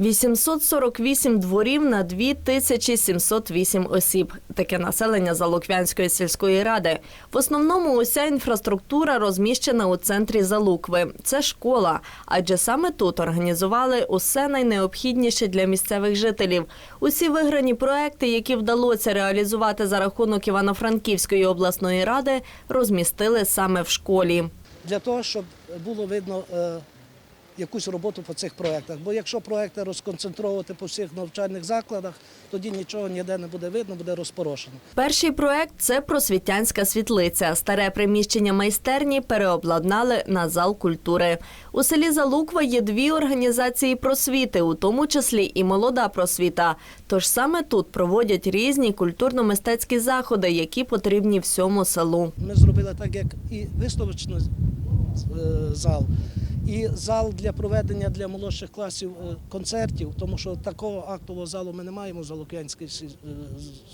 848 дворів на 2708 осіб. Таке населення Залуквянської сільської ради. В основному уся інфраструктура розміщена у центрі Залукви. Це школа, адже саме тут організували усе найнеобхідніше для місцевих жителів. Усі виграні проекти, які вдалося реалізувати за рахунок Івано-Франківської обласної ради, розмістили саме в школі. для того, щоб було видно е, якусь роботу по цих проєктах. Бо якщо проєкти розконцентровувати по всіх навчальних закладах, тоді нічого ніде не буде видно, буде розпорошено. Перший проект це просвітянська світлиця. Старе приміщення майстерні переобладнали на зал культури. У селі Залуква є дві організації просвіти, у тому числі і молода просвіта. Тож саме тут проводять різні культурно-мистецькі заходи, які потрібні всьому селу. Ми зробили так, як і виставочний е, зал, і зал для проведення для молодших класів е, концертів, тому що такого актового залу ми не маємо в Залук'янській сі- е,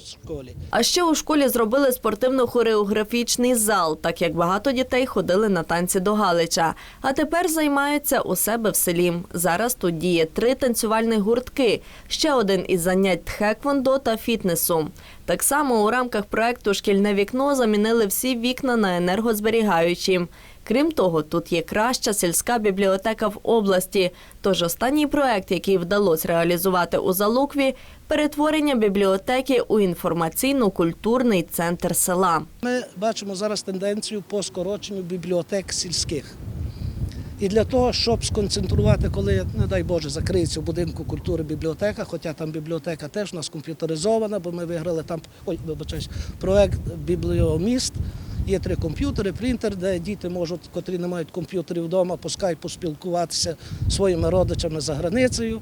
школі. А ще у школі зробили спортивно-хореографічний зал, так як багато дітей ходили на танці до Галича. А тепер займаються у себе в селі. Зараз тут діє три танцювальні гуртки, ще один із занять тхеквондо та фітнесу. Так само у рамках проекту Шкільне вікно замінили всі вікна на енергозберігаючі. Крім того, тут є краща сільська бібліотека в області. Тож останній проект, який вдалося реалізувати у Залукві, перетворення бібліотеки у інформаційно-культурний центр села. Ми бачимо зараз тенденцію по скороченню бібліотек сільських. І для того, щоб сконцентрувати, коли, не дай Боже, закриється в будинку культури бібліотека, хоча там бібліотека теж у нас комп'ютеризована, бо ми виграли там ой, вибачаюсь, проект Бібліоміст. Є три комп'ютери, принтер, де діти можуть, котрі не мають комп'ютерів вдома, по скайпу спілкуватися своїми родичами за границею.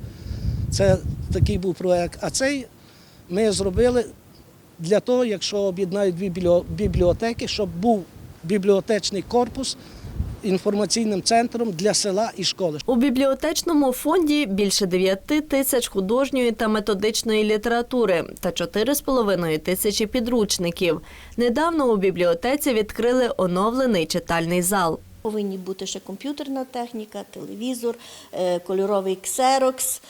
Це такий був проект. А цей ми зробили для того, якщо об'єднають дві бібліотеки, щоб був бібліотечний корпус інформаційним центром для села і школи. У бібліотечному фонді більше 9 тисяч художньої та методичної літератури та 4,5 тисячі підручників. Недавно у бібліотеці відкрили оновлений читальний зал. Повинні бути ще комп'ютерна техніка, телевізор, е, кольоровий ксерокс.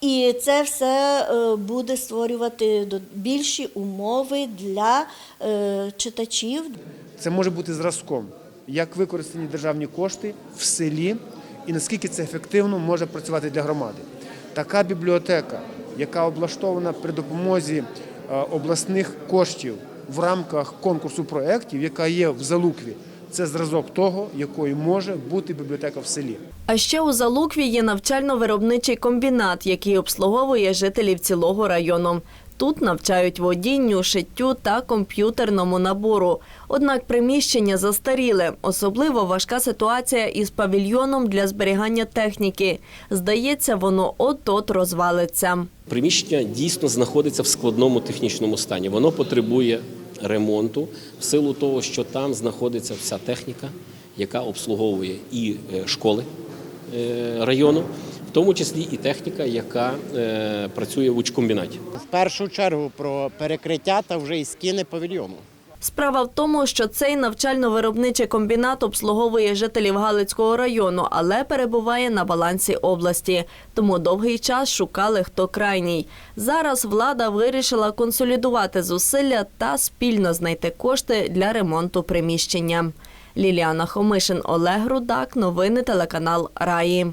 І це все е, буде створювати до- більші умови для е, читачів, Це може бути зразком, як використані державні кошти в селі і наскільки це ефективно може працювати для громади. Така бібліотека, яка облаштована при допомозі е, обласних коштів в рамках конкурсу проєктів, яка є в Залукві, це зразок того, якою може бути бібліотека в селі. А ще у Залукві є навчально-виробничий комбінат, який обслуговує жителів цілого району. Тут навчають водінню, шиттю та комп'ютерному набору. Однак приміщення застаріле. Особливо важка ситуація із павільйоном для зберігання техніки. Здається, воно от-от розвалиться. Приміщення дійсно знаходиться в складному технічному стані. Воно потребує ремонту в силу того, що там знаходиться вся техніка, яка обслуговує і е, школи е, району, в тому числі і техніка, яка е, працює в учкомбінаті. В першу чергу про перекриття та вже і стіни павільйону. Справа в тому, що цей навчально-виробничий комбінат обслуговує жителів Галицького району, але перебуває на балансі області. Тому довгий час шукали, хто крайній. Зараз влада вирішила консолідувати зусилля та спільно знайти кошти для ремонту приміщення. Ліліана Хомишин, Олег Рудак. Новини телеканал Раї.